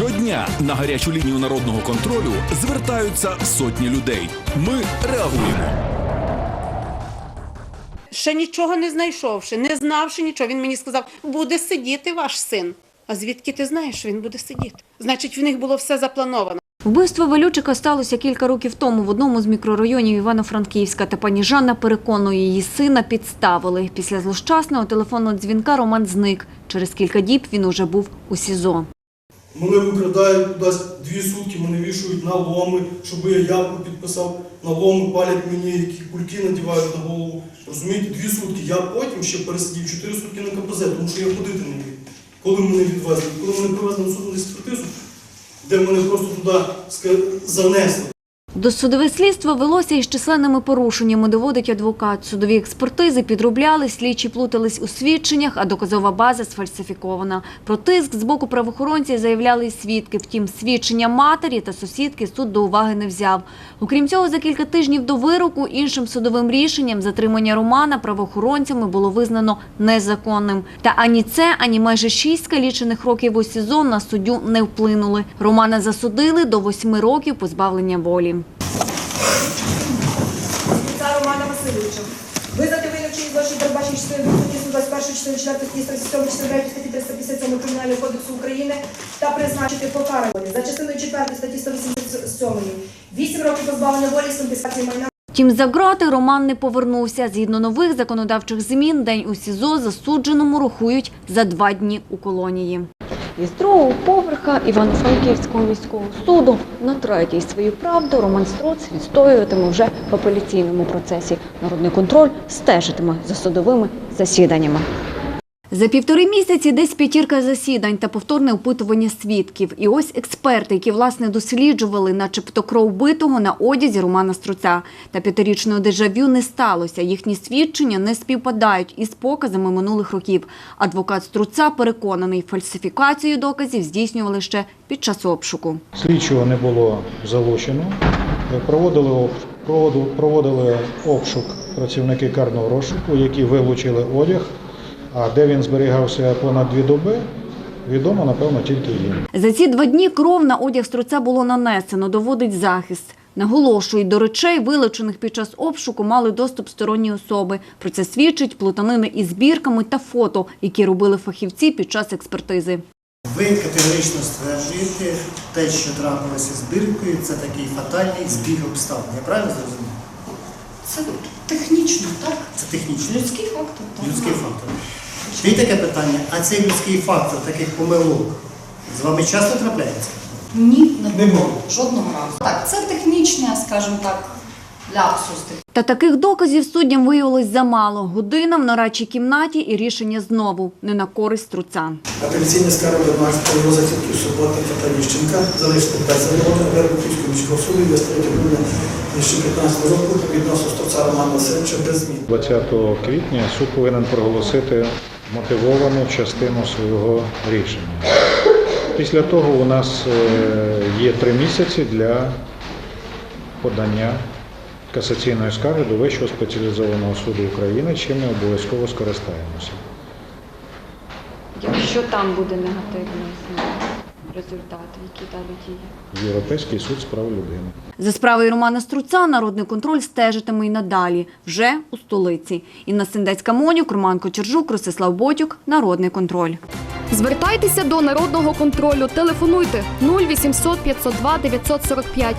Щодня на гарячу лінію народного контролю звертаються сотні людей. Ми реагуємо. Ще нічого не знайшовши, не знавши нічого, він мені сказав, буде сидіти ваш син. А звідки ти знаєш, що він буде сидіти? Значить, в них було все заплановано. Вбивство Валючика сталося кілька років тому в одному з мікрорайонів Івано-Франківська. Та пані Жанна переконує, її сина підставили. Після злощасного телефонного дзвінка Роман зник. Через кілька діб він уже був у СІЗО. Мене викрадають кудись дві сутки, мене вішують на ломи, щоб я явку підписав. На ломи палять мені, які кульки надівають на голову. Розумієте, дві сутки. Я потім ще пересидів чотири сутки на КПЗ, тому що я ходити не міг. Коли мене відвезли, коли мене привезли на судну експертизу, де мене просто туди занесли. Досудове слідство велося із численними порушеннями, доводить адвокат. Судові експертизи підробляли, слідчі плутались у свідченнях, а доказова база сфальсифікована. Про тиск з боку правоохоронців заявляли свідки. Втім, свідчення матері та сусідки суд до уваги не взяв. Окрім цього, за кілька тижнів до вироку іншим судовим рішенням затримання Романа правоохоронцями було визнано незаконним. Та ані це, ані майже шість скалічених років у СІЗО на суддю не вплинули. Романа засудили до восьми років позбавлення волі. Це Романа Васильовича. Визнати вчинення злочин передбачені частиною 2 статті 121, 4, 4 статті 37, 49 статті 357 Кримінального кодексу України та призначити покарання за частиною 4 статті 187. 8 років позбавлення волі з конфіскації майна Втім, за грати Роман не повернувся. Згідно нових законодавчих змін, день у СІЗО засудженому рахують за два дні у колонії. Із другого поверха Івано-Франківського міського суду на третій свою правду Роман Строц відстоюватиме вже в апеляційному процесі. Народний контроль стежитиме за судовими засіданнями. За півтори місяці десь п'ятірка засідань та повторне опитування свідків. І ось експерти, які власне досліджували, начебто кров битого на одязі Романа Струця. Та п'ятирічного дежавю не сталося. Їхні свідчення не співпадають із показами минулих років. Адвокат Струця переконаний, фальсифікацію доказів здійснювали ще під час обшуку. Слідчого не було залучено. Проводили, проводили обшук працівники карного розшуку, які вилучили одяг. А де він зберігався понад дві доби, відомо, напевно, тільки їм. За ці два дні кров на одяг Струця було нанесено, доводить захист. Наголошують, до речей, вилучених під час обшуку, мали доступ сторонні особи. Про це свідчить плутанини із збірками та фото, які робили фахівці під час експертизи. Ви категорично стверджуєте, те, що трапилося з біркою, це такий фатальний збіг обставин. Я правильно зрозумів? Це технічно, так? Це технічний Людський фактор. так. людський фактор. І таке питання, а цей людський фактор таких помилок з вами часто трапляється? Ні, не було. Жодного разу. Так, це технічне, скажімо так, ляпсус. Та таких доказів суддям виявилось замало. Година в нарадчій кімнаті і рішення знову не на користь Струця. Апеляційна скарга 12 розгляду суботника та Ніщенка залишити без задоволення Вербутівського міського суду від 3 грудня 2015 року відносно Стовця Романа Васильовича без змін. 20 квітня суд повинен проголосити мотивовану частину свого рішення. Після того у нас е, є три місяці для подання касаційної скарги до Вищого спеціалізованого суду України, чим ми обов'язково скористаємося. Якщо там буде негативний результат, які далі дії? Європейський суд з прав людини. За справою Романа Струца народний контроль стежитиме й надалі, вже у столиці. Інна Сендецька-Монюк, Роман Кочержук, Ростислав Ботюк, Народний контроль. Звертайтеся до народного контролю. Телефонуйте 0800 502 945